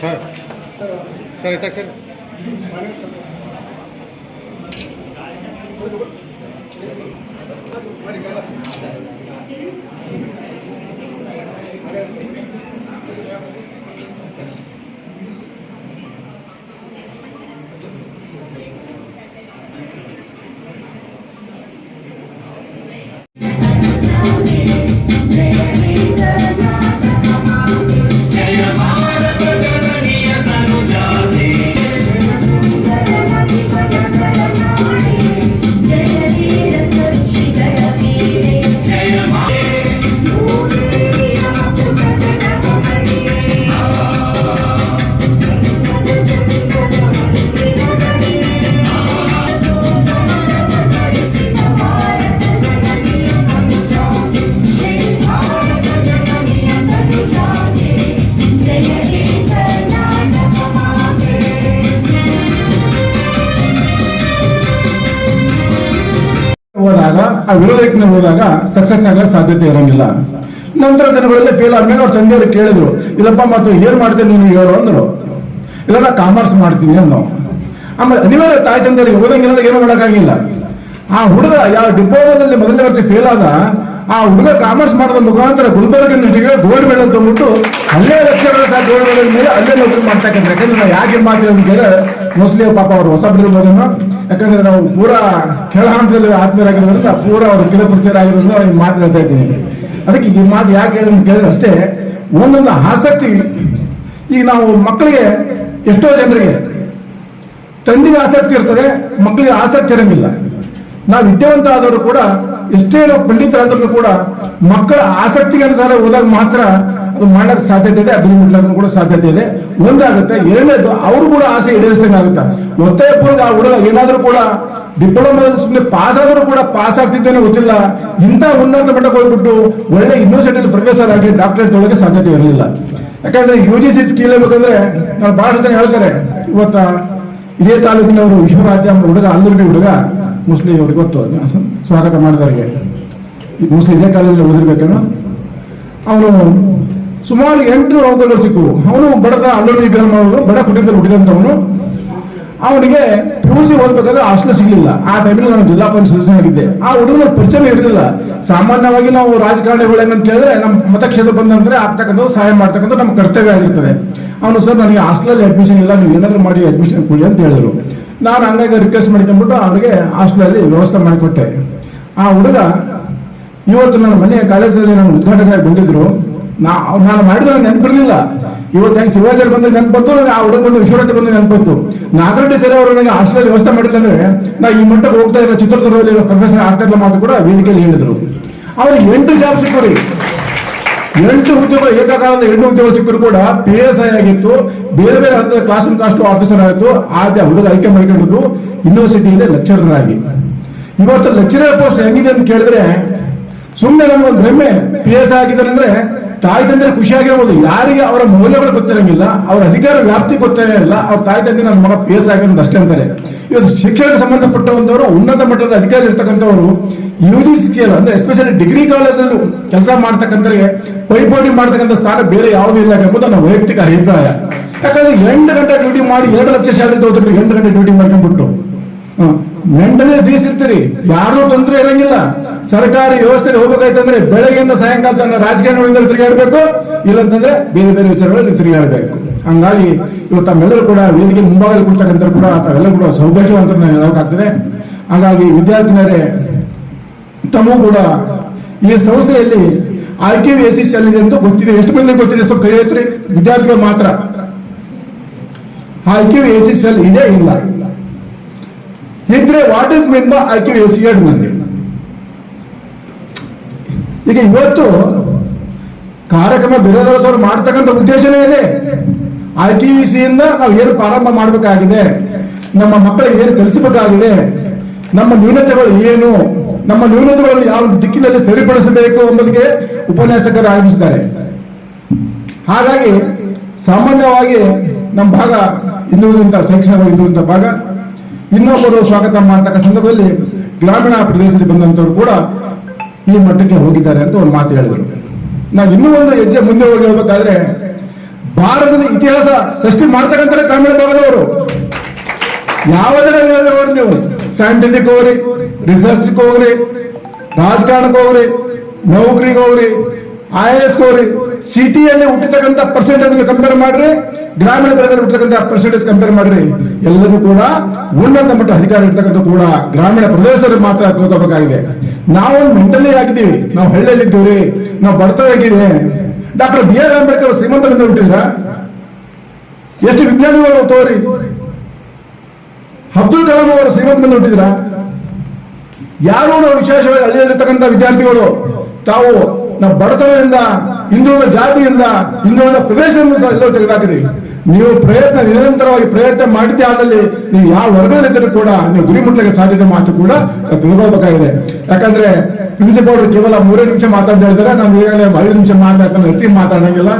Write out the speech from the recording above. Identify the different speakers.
Speaker 1: Sir sir ಆಯ್ತಾ sir
Speaker 2: ಹೋದಾಗ, ಆ ವಿರೋಧಕ್ಕೆ ಹೋದಾಗ ಸಕ್ಸಸ್ ಆಗೋ ಸಾಧ್ಯತೆ ಇರೋಂಗಿಲ್ಲ. ನಂತರ ದಿನಗಳಲ್ಲಿ ಫೇಲ್ ಆದ್ಮೇಲೆ ಅವ್ರು ತಂದೆಯವರು ಕೇಳಿದ್ರು, ಇಲ್ಲಪ್ಪ ಮತ್ತು ಏನು ಮಾಡ್ತೀನಿ ನೀನು ಹೇಳು ಅಂದರು. ಇಲ್ಲ ಕಾಮರ್ಸ್ ಮಾಡ್ತೀನಿ ಅನ್ನೋ ಆಮೇಲೆ ಅನಿವಾರ್ಯ ತಾಯಿ ತಂದೆಯವರಿಗೆ ಓದಂಗಿಲ್ಲ ಏನೂ ಮಾಡೋಕ್ಕಾಗಿಲ್ಲ. ಆ ಹುಡುಗ, ಯಾವ ಡಿಪ್ಲೊಮಾದಲ್ಲಿ ಮೊದಲನೇ ವರ್ಷ ಫೇಲ್ ಆದ, ಆ ಹುಡುಗ ಕಾಮರ್ಸ್ ಮಾಡಿದ ಮುಖಾಂತರ ಗುಲ್ಬರ್ಗ ಯೂನಿವರ್ಸಿಟಿಗೆ ಗೋಲ್ಡ್ ಮೆಡಲ್ ಅಂತ ಅಂದ್ಬಿಟ್ಟು ಅಲ್ಲೇ ಲೆಕ್ಚರರ್ ಸಹ ಗೋಲ್ಡ್ ಮೆಡಲ್ ಮೇಲೆ ಅಲ್ಲೇ ನೌಕರಿ ಮಾಡ್ತಕ್ಕಂಥ ಯಾಕಂದ್ರೆ ನಾವು ಅಂತ ಹೇಳಿ ಮೋಸ್ಟ್ಲಿ ಪಾಪ ಅವರು ಹೊಸ ಇರ್ಬೋದೇನೋ ಯಾಕಂದ್ರೆ ನಾವು ಪೂರಾ ಕೆಳ ಹಂತದಲ್ಲಿ ಆತ್ಮೀಯರಾಗಿರೋದ್ರಿಂದ ಪೂರ ಅವ್ರ ಕಿಲ ಪ್ರಚಾರ ಆಗಿರೋದ್ರಿಂದ ಅವ್ರಿಗೆ ಮಾತು ಹೇಳ್ತಾ ಇದ್ದೀನಿ. ಅದಕ್ಕೆ ಈ ಮಾತು ಯಾಕೆ ಕೇಳಿದ್ರೆ ಅಷ್ಟೇ, ಒಂದೊಂದು ಆಸಕ್ತಿ, ಈಗ ನಾವು ಮಕ್ಕಳಿಗೆ ಎಷ್ಟೋ ಜನರಿಗೆ ತಂದಿಗೆ ಆಸಕ್ತಿ ಇರ್ತದೆ, ಮಕ್ಕಳಿಗೆ ಆಸಕ್ತಿ ಇರಂಗಿಲ್ಲ. ನಾವು ವಿದ್ಯಾವಂತ ಆದವರು ಕೂಡ ಎಷ್ಟೇ ನಾವು ಪಂಡಿತರಾದ್ರೂ ಕೂಡ ಮಕ್ಕಳ ಆಸಕ್ತಿಗೆ ಅನುಸಾರ ಹೋದಾಗ ಮಾತ್ರ ಮಾಡಕ್ ಸಾಧ್ಯತೆ ಇದೆ, ಅಭಿವೃದ್ಧಿ ಮಾಡ್ಲಿಕ್ಕೂ ಕೂಡ ಸಾಧ್ಯತೆ ಇದೆ. ಒಂದಾಗುತ್ತೆ, ಎರಡನೇದು ಅವರು ಕೂಡ ಆಸೆ ಈಡೇರಿಸಿದಂಗೆ ಆಗುತ್ತೆ. ಒತ್ತಾಯ ಆ ಹುಡುಗ ಏನಾದರೂ ಕೂಡ ಡಿಪ್ಲೊಮಾ ಸುಮ್ಮನೆ ಪಾಸ್ ಆದರೂ ಕೂಡ ಪಾಸ್ ಆಗ್ತಿದ್ದೇನೆ ಗೊತ್ತಿಲ್ಲ. ಇಂಥ ಉನ್ನತ ಮಟ್ಟಕ್ಕೆ ಹೋಗ್ಬಿಟ್ಟು ಒಳ್ಳೆ ಯೂನಿವರ್ಸಿಟಿಯಲ್ಲಿ ಪ್ರೊಫೆಸರ್ ಆಗಿ ಡಾಕ್ಟರೇಟ್ ತೊಗೊಳಕ್ಕೆ ಸಾಧ್ಯತೆ ಇರಲಿಲ್ಲ. ಯಾಕಂದ್ರೆ ಯು ಜಿ ಸಿ ಸ್ಕೀಲ್ ಬೇಕಂದ್ರೆ ನಾವು ಬಹಳಷ್ಟು ಜನ ಹೇಳ್ತಾರೆ, ಇವತ್ತ ಇದೇ ತಾಲೂಕಿನವರು ವಿಶ್ವರಾಜ್ಯ ಹುಡುಗ ಅಲ್ಲೂರಿ ಹುಡುಗ, ಮುಸ್ಲಿಂ ಅವ್ರಿಗೆ ಗೊತ್ತು. ಸ್ವಾಗತ ಮಾಡಿದವರಿಗೆ. ಮುಸ್ಲಿಂ ಇದೇ ಕಾಲೇಜಲ್ಲಿ ಓದಿರ್ಬೇಕೇನೋ? ಅವನು ಸುಮಾರು ಎಂಟು ರೋಗಗಳು ಸಿಕ್ಕವು ಅವನು ಬಡದ ಅಲ್ಲೂರಿ ಗ್ರಾಮ ಬಡ ಕುಟುಂಬದಲ್ಲಿ ಹುಟ್ಟಿದಂಥವನು. ಅವನಿಗೆ ಪಿ ಯು ಸಿ ಓದ್ಬೇಕಾದ್ರೆ ಹಾಸ್ಟೆಲ್ ಸಿಗ್ಲಿಲ್ಲ. ಆ ಟೈಮಲ್ಲಿ ನಾನು ಜಿಲ್ಲಾ ಪಂಚಾಯತ್ ಸದಸ್ಯನಾಗಿದ್ದೆ. ಆ ಹುಡುಗನ ಪರಿಚಯ ಇರಲಿಲ್ಲ. ಸಾಮಾನ್ಯವಾಗಿ ನಾವು ರಾಜಕಾರಣಿಗಳು ಏನಂತ ಕೇಳಿದ್ರೆ ನಮ್ಮ ಮತಕ್ಷೇತ್ರ ಬಂದಂದ್ರೆ ಆಗ್ತಕ್ಕಂಥ ಸಹಾಯ ಮಾಡ್ತಕ್ಕಂಥ ನಮ್ಮ ಕರ್ತವ್ಯ ಆಗಿರ್ತದೆ. ಅವನು, ಸರ್, ನನಗೆ ಹಾಸ್ಟೆಲಲ್ಲಿ ಅಡ್ಮಿಷನ್ ಇಲ್ಲ. ನೀವು ಏನಾದರೂ ಮಾಡಿ ಅಡ್ಮಿಷನ್ ಕೊಡಿ ಅಂತ ಹೇಳಿದ್ರು. ನಾನು ಹಂಗಾಗಿ ರಿಕ್ವೆಸ್ಟ್ ಮಾಡ್ಕೊಂಡ್ಬಿಟ್ಟು ಅವರಿಗೆ ಹಾಸ್ಟೆಲಲ್ಲಿ ವ್ಯವಸ್ಥೆ ಮಾಡಿಕೊಟ್ಟೆ. ಆ ಹುಡುಗ ಇವತ್ತು ನನ್ನ ಮನೆಯ ಕಾಲೇಜಲ್ಲಿ ನಾನು ಉದ್ಘಾಟನೆ ಬಂದಿದ್ರು. ನಾ ನಾನು ಮಾಡಿದ್ರೆ ನೆನಪಿರ್ಲಿಲ್ಲ. ಇವತ್ತು ಹೆಂಗ್ ಶಿವಾಚಾರ್ಯ ಬಂದ ನೆನಪು ಬಂತು ನನಗೆ ಆ ಹುಡುಗ ಬಂದು ವಿಶ್ವರಾಜ್ ಬಂದು ನೆನಪತ್ತು. ನಾಗರಡ್ಡಿ ಸರ್ ಅವರು ನನಗೆ ಹಾಸ್ಟೆಲ್ ವ್ಯವಸ್ಥೆ ಮಾಡಿಲ್ಲ ನಾ ಈ ಮಟ್ಟಕ್ಕೆ ಹೋಗ್ತಾ ಇರೋ ಚಿತ್ರದುರ್ಗದಲ್ಲಿ ಪ್ರೊಫೆಸರ್ ಆಗ್ತಾ ಇಲ್ಲ ಮಾತು ಕೂಡ ವೇದಿಕೆಯಲ್ಲಿ ಹೇಳಿದ್ರು. ಅವ್ರಿಗೆ ಎಂಟು ಜಾಬ್ ಸಿಕ್ಕರು ಎಂಟು ಹುದ್ದೆಗಳು, ಏಕಕಾಲದ ಎಂಟು ಹುದ್ದೆಗಳು ಸಿಕ್ಕರು ಕೂಡ ಪಿ ಎಸ್ ಐ ಆಗಿತ್ತು. ಬೇರೆ ಬೇರೆ ಹಂತದ ಕ್ಲಾಸ್ ರೂಮ್ ಕಾಸ್ಟ್ ಆಫೀಸರ್ ಆಯಿತು ಆದ್ಯ ಹುಡುಗ ಆಯ್ಕೆ ಮಾಡಿಕೊಂಡಿದ್ದು ಯೂನಿವರ್ಸಿಟಿಯಲ್ಲಿ ಲೆಕ್ಚರರ್ ಆಗಿ. ಇವತ್ತು ಲೆಕ್ಚರರ್ ಪೋಸ್ಟ್ ಹೆಂಗಿದೆ ಅಂತ ಕೇಳಿದ್ರೆ ಸುಮ್ಮನೆ ನಮ್ಗೊಂದು ಹೆಮ್ಮೆ ಪಿ ಎಸ್ ಐ ಆಗಿದ್ದಾರೆ ಅಂದ್ರೆ ತಾಯಿ ತಂದೆ ಖುಷಿಯಾಗಿರ್ಬೋದು. ಯಾರಿಗೆ ಅವರ ಮೌಲ್ಯಗಳು ಗೊತ್ತಿರಂಗಿಲ್ಲ, ಅವರ ಅಧಿಕಾರ ವ್ಯಾಪ್ತಿ ಗೊತ್ತೇ ಇಲ್ಲ, ಅವ್ರ ತಾಯಿ ತಂದೆ ನನ್ನ ಮಗ ಪೇಸ್ ಆಗಿರೋದು ಅಷ್ಟೇ ಅಂತಾರೆ. ಇವತ್ತು ಶಿಕ್ಷಣಕ್ಕೆ ಸಂಬಂಧಪಟ್ಟವಂತವರು ಉನ್ನತ ಮಟ್ಟದ ಅಧಿಕಾರಿ ಇರ್ತಕ್ಕಂಥವ್ರು ಯು ಜಿ ಅಂದ್ರೆ ಎಸ್ಪೆಷಲಿ ಡಿಗ್ರಿ ಕಾಲೇಜಲ್ಲಿ ಕೆಲಸ ಮಾಡ್ತಕ್ಕಂಥವ್ರಿಗೆ ಪೈಪೋಟಿ ಮಾಡ್ತಕ್ಕಂಥ ಸ್ಥಾನ ಬೇರೆ ಯಾವುದೂ ಇಲ್ಲ ಎಂಬುದು ನನ್ನ ವೈಯಕ್ತಿಕ ಅಭಿಪ್ರಾಯ. ಯಾಕಂದ್ರೆ ಎಂಟು ಗಂಟೆ ಡ್ಯೂಟಿ ಮಾಡಿ ಎರಡು ಲಕ್ಷ ಶಾಲೆ ತಗೋತಾರೆ ಎಂಟು ಗಂಟೆ ಡ್ಯೂಟಿ ಮಾಡ್ಕೊಂಡ್ಬಿಟ್ಟು. ಮೆಂಟಲಿ ಫೀಸ್ ಇರ್ತೀರಿ. ಯಾರು ತೊಂದರೆ ಇರಂಗಿಲ್ಲ. ಸರ್ಕಾರಿ ವ್ಯವಸ್ಥೆ ಹೋಗ್ಬೇಕಾಯ್ತಂದ್ರೆ ಬೆಳಗ್ಗೆಯಿಂದ ಸಾಯಂಕಾಲ ತನ್ನ ರಾಜಕೀಯ ನೋಡಿದ್ರೆ ಇಲ್ಲ ಇಲ್ಲಂತಂದ್ರೆ ಬೇರೆ ಬೇರೆ ವಿಚಾರಗಳಲ್ಲಿ ತಿರುಗಾಡಬೇಕು. ಹಂಗಾಗಿ ಇವತ್ತು ತಮ್ಮೆಲ್ಲರೂ ಕೂಡ ವೇದಿಕೆ ಮುಂಭಾಗದಲ್ಲಿ ಕೊಡ್ತಕ್ಕಂಥ ಕೂಡ ತಾವೆಲ್ಲ ಕೂಡ ಸೌಭಾಗ್ಯವಂತ ಹೇಳೋಕ್ಕಾಗ್ತದೆ ಹಾಗಾಗಿ ವಿದ್ಯಾರ್ಥಿನಿಯರೇ, ತಮಗೂ ಕೂಡ ಈ ಸಂಸ್ಥೆಯಲ್ಲಿ R K V S S ಇದೆ ಅಂತ ಗೊತ್ತಿದೆ. ಎಷ್ಟು ಮಂದಿ ಗೊತ್ತಿದೆ ಸ್ವಲ್ಪ ಕೈ ವಿದ್ಯಾರ್ಥಿಗಳು ಮಾತ್ರ. R K V S S ಇದೆ ಇಲ್ಲ. ಇದ್ರೆ ವಾಟ್ ಇಸ್ ಮೀನ್ ಬೈ ಹೇಳಿ ನನಗೆ ಈಗ ಇವತ್ತು ಕಾರ್ಯಕ್ರಮ ಬಿರೋಧರಸರು ಮಾಡ್ತಕ್ಕಂಥ ಉದ್ದೇಶನೇ ಇದೆ. ಐ ಕ್ಯೂ ವಿ ಇಂದ ನಾವು ಏನು ಪ್ರಾರಂಭ ಮಾಡಬೇಕಾಗಿದೆ? ನಮ್ಮ ಮಕ್ಕಳಿಗೆ ಏನು ಕಲಿಸಬೇಕಾಗಿದೆ? ನಮ್ಮ ನ್ಯೂನತೆಗಳು ಏನು? ನಮ್ಮ ನ್ಯೂನತೆಗಳನ್ನು ಯಾವ ದಿಕ್ಕಿನಲ್ಲಿ ಸರಿಪಡಿಸಬೇಕು ಎಂಬುದಕ್ಕೆ ಉಪನ್ಯಾಸಕರು ಆರಂಭಿಸಿದ್ದಾರೆ ಹಾಗಾಗಿ ಸಾಮಾನ್ಯವಾಗಿ ನಮ್ಮ ಭಾಗ ಇನ್ನುಳಿದಂತ ಶೈಕ್ಷಣಿಕ ಭಾಗ ಇನ್ನೊಬ್ಬರು ಸ್ವಾಗತ ಮಾಡ್ತಕ್ಕ ಸಂದರ್ಭದಲ್ಲಿ ಗ್ರಾಮೀಣ ಪ್ರದೇಶದಲ್ಲಿ ಬಂದಂತವ್ರು ಕೂಡ ಈ ಮಟ್ಟಕ್ಕೆ ಹೋಗಿದ್ದಾರೆ ಅಂತ ಒಂದು ಮಾತು ಹೇಳಿದರು. ನಾವು ಇನ್ನೂ ಒಂದು ಹೆಜ್ಜೆ ಮುಂದೆ ಹೋಗಿ ಹೇಳ್ಬೇಕಾದ್ರೆ, ಭಾರತದ ಇತಿಹಾಸ ಸೃಷ್ಟಿ ಮಾಡ್ತಕ್ಕಂಥ ಗ್ರಾಮೀಣ ಭಾಗದವರು. ಯಾವುದರ ನೀವು. ಸೈಂಟಿಫಿಕ್ ಹೋಗ್ರಿ ರಿಸರ್ಚ್ ಹೋಗ್ರಿ, ರಾಜಕಾರಣಕ್ಕೆ ಹೋಗ್ರಿ, ನೌಕರಿಗೆ ಹೋಗ್ರಿ ಐ ಎಸ್ ಹೋಗ್ರಿ ಸಿಟಿಯಲ್ಲಿ ಹುಟ್ಟಿರ್ತಕ್ಕಂಥ ಪರ್ಸೆಂಟೇಜ್ ಕಂಪೇರ್ ಮಾಡ್ರಿ. ಗ್ರಾಮೀಣ ಪ್ರದೇಶದಲ್ಲಿ ಹುಟ್ಟಿರ್ತಕ್ಕಂಥ ಪರ್ಸೆಂಟೇಜ್ ಕಂಪೇರ್ ಮಾಡ್ರಿ. ಎಲ್ಲರೂ ಕೂಡ ಉನ್ನತ ಮಟ್ಟ ಅಧಿಕಾರ ಇರ್ತಕ್ಕಂಥ ಕೂಡ ಗ್ರಾಮೀಣ ಪ್ರದೇಶದಲ್ಲಿ ಮಾತ್ರ ತಿಳ್ಕೋಬೇಕಾಗಿದೆ. ನಾವು ಮೆಂಟಲಿ ಆಗಿದ್ದೀವಿ. ನಾವು ಹಳ್ಳಿಯಲ್ಲಿ ಇದ್ದೀವಿ ನಾವು ಬಡತನ ಆಗಿದೆ ಡಾಕ್ಟರ್ ಬಿ ಆರ್ ಅಂಬೇಡ್ಕರ್ ಶ್ರೀಮಂತರಿಂದ ಹುಟ್ಟಿದ್ರ? ಎಷ್ಟು ವಿಜ್ಞಾನಿಗಳು ತೋರಿ? ಅಬ್ದುಲ್ ಕಲಾಂ ಅವರು ಶ್ರೀಮಂತರಿಂದ ಹುಟ್ಟಿದ್ರ? ಯಾರು ನಾವು ವಿಶೇಷವಾಗಿ ಹಳ್ಳಿಯಲ್ಲಿರ್ತಕ್ಕಂಥ ವಿದ್ಯಾರ್ಥಿಗಳು? ತಾವು ನಾವು ಬಡತನದಿಂದ, ಹಿಂದುಳಿದ ಜಾತಿಯಿಂದ, ಹಿಂದುಳಿದ ಪ್ರದೇಶದಿಂದ ಎಲ್ಲೋ ತೆಗೆದಾಕ್ರಿ ನೀವು ಪ್ರಯತ್ನ, ನಿರಂತರವಾಗಿ ಪ್ರಯತ್ನ ಮಾಡಿದ್ದೆ ಆದಲ್ಲಿ ನೀವು ಯಾವ ವರ್ಗದಲ್ಲಿದ್ದರೂ ಕೂಡ, ನೀವು ಗುರಿ ಮುಟ್ಲಿಕ್ಕೆ ಸಾಧ್ಯತೆ ಮಾತು ಕೂಡ ತಿಳ್ಕೋಬೇಕಾಗಿದೆ ಯಾಕಂದ್ರೆ ಪ್ರಿನ್ಸಿಪಾಲ್ ಕೇವಲ ಮೂರೇ ನಿಮಿಷ ಮಾತಾಡ್ತಾ ಇದ್ದಾರೆ ನಾವು ಈಗಾಗಲೇ ಐದು ನಿಮಿಷ ಮಾತಾಡ್ತಾರೆ ಹೆಚ್ಚಿಗೆ ಮಾತಾಡಂಗಿಲ್ಲ.